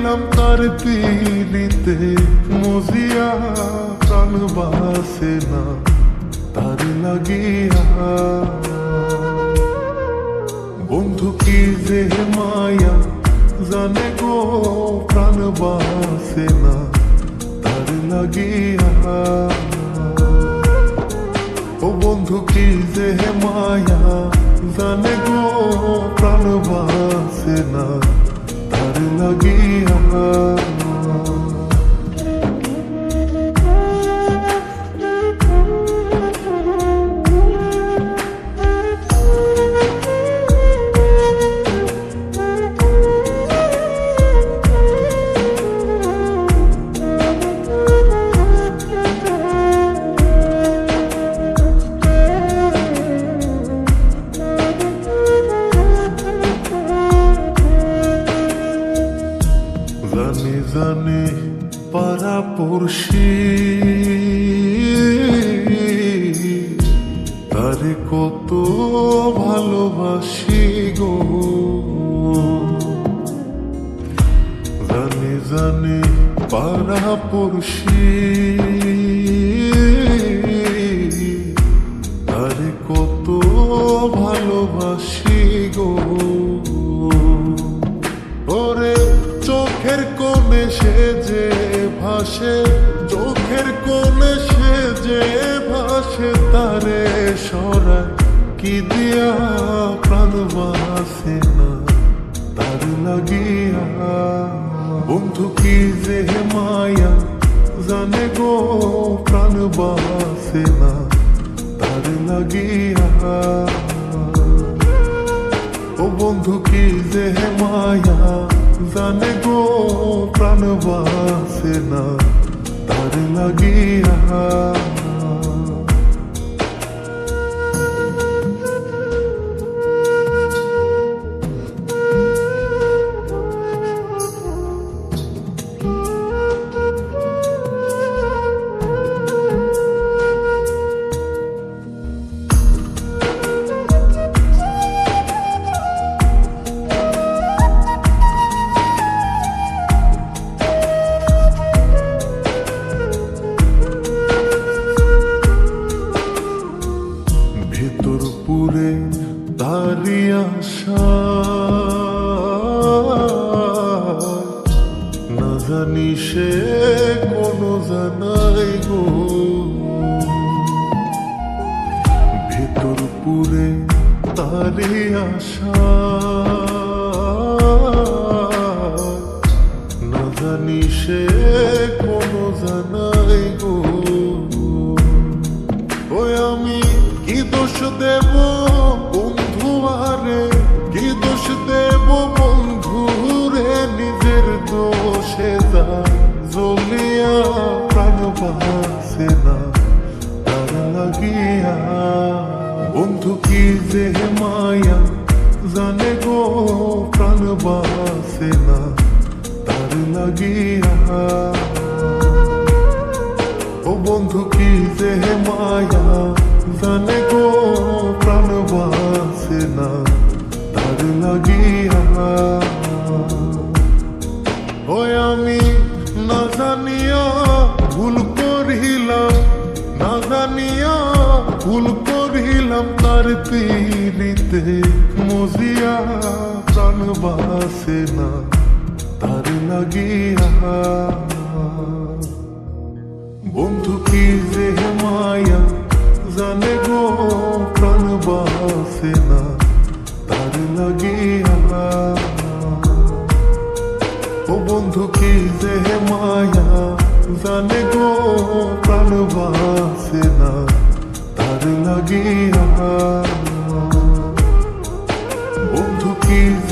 করিলাম তার পিড়িতে, মজিয়া প্রাণ বাসে না, তার লাগিয়া। বন্ধু কি যে মায়া জানে গো, প্রাণ বাসে না, তার লাগিয়া। ও বন্ধু কি যে মায়া জানে গো, প্রাণ বাসে না, তার লাগিয়া। জানি পড়শি তারে কত ভালোবাসি গো। জানি জানি পাড়া পড়শি তারে কত ভালোবাসি গো। ওরে চোখের কোণে যে ভাসে, চোখের কোণে সে যে ভাসে, তারে সরায় কি দিয়া প্রাণ বাসে না? তার লাগিয়া। বন্ধু কি যে মায়া জানে গো, প্রাণ বাসে না, তার লাগিয়া। ও বন্ধু কি যে মায়া জানে গো প্রাণ বাসে না তার লাগিয়া আশা না জানি সে কোনো জানাই গো আশা না জানি সে কোনো কি দোষ দেব দোষে যা জ্বলিয়া প্রাণ বাসে না তার লাগিয়া বন্ধু কি যে মায়া জানে গো প্রাণ বাসে না তার লাগিয়া ও বন্ধু কি যে মায়া ভুল করিলাম তার তীরিতে মজিয়া প্রাণ বাসে না, তার লাগিয়া। বন্ধু কি যে মায়া জানে গো, প্রাণ বাসে না, তার লাগিয়া। ও বন্ধু কি যে মায়া জানে